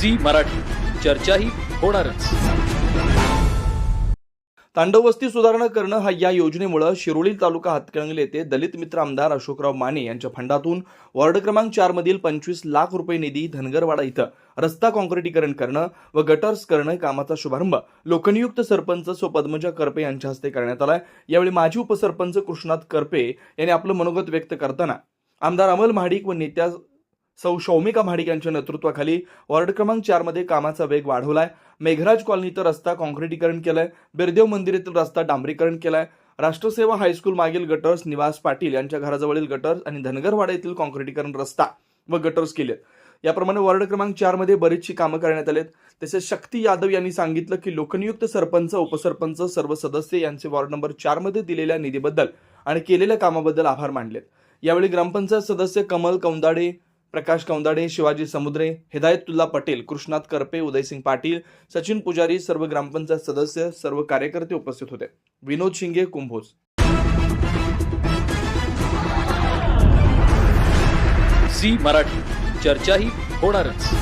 Zee Marathi. चर्चाही होणारच. तांडववस्ती सुधारणा करणं हा या योजनेमुळे शिरोली तालुका हातकणंगले येथे दलित मित्र आमदार अशोकराव माने यांच्या फंडातून वॉर्ड क्रमांक चार मधील पंचवीस लाख रुपये निधी धनगरवाडा इथं रस्ता काँक्रिटीकरण करणं व गटर्स करणं कामाचा शुभारंभ लोकनियुक्त सरपंच सो पद्मजा करपे यांच्या हस्ते करण्यात आलाय. यावेळी माजी उपसरपंच कृष्णात करपे यांनी आपलं मनोगत व्यक्त करताना आमदार अमल महाडिक व नेत्या सौ शौमिका महाडिक यांच्या नेतृत्वाखाली वॉर्ड क्रमांक चारमध्ये कामाचा वेग वाढवलाय. मेघराज कॉलनीचं रस्ता काँक्रिटीकरण केलंय. बिरदेव मंदिर येथील रस्ता डांबरीकरण केलाय. राष्ट्रसेवा हायस्कूल मागील गटर्स निवास पाटील यांच्या घराजवळील गटर्स आणि धनगरवाडा येथील काँक्रिटीकरण रस्ता व गटर्स केले. याप्रमाणे वॉर्ड क्रमांक चारमध्ये बरीचशी कामं करण्यात आलेत. तसेच शक्ती यादव यांनी सांगितलं की लोकनियुक्त सरपंच उपसरपंच सर्व सदस्य यांचे वॉर्ड नंबर चारमध्ये दिलेल्या निधीबद्दल आणि केलेल्या कामाबद्दल आभार मानलेत. यावेळी ग्रामपंचायत सदस्य कमल कौंदाडे प्रकाश कौंदाडे शिवाजी समुद्रे हिदायतुल्ला पटेल कृष्णात करपे उदयसिंग पाटील सचिन पुजारी सर्व ग्रामपंचायत सदस्य सर्व कार्यकर्ते उपस्थित होते. विनोद शिंगे कुंभोज. झी मराठी. चर्चाही होणारच.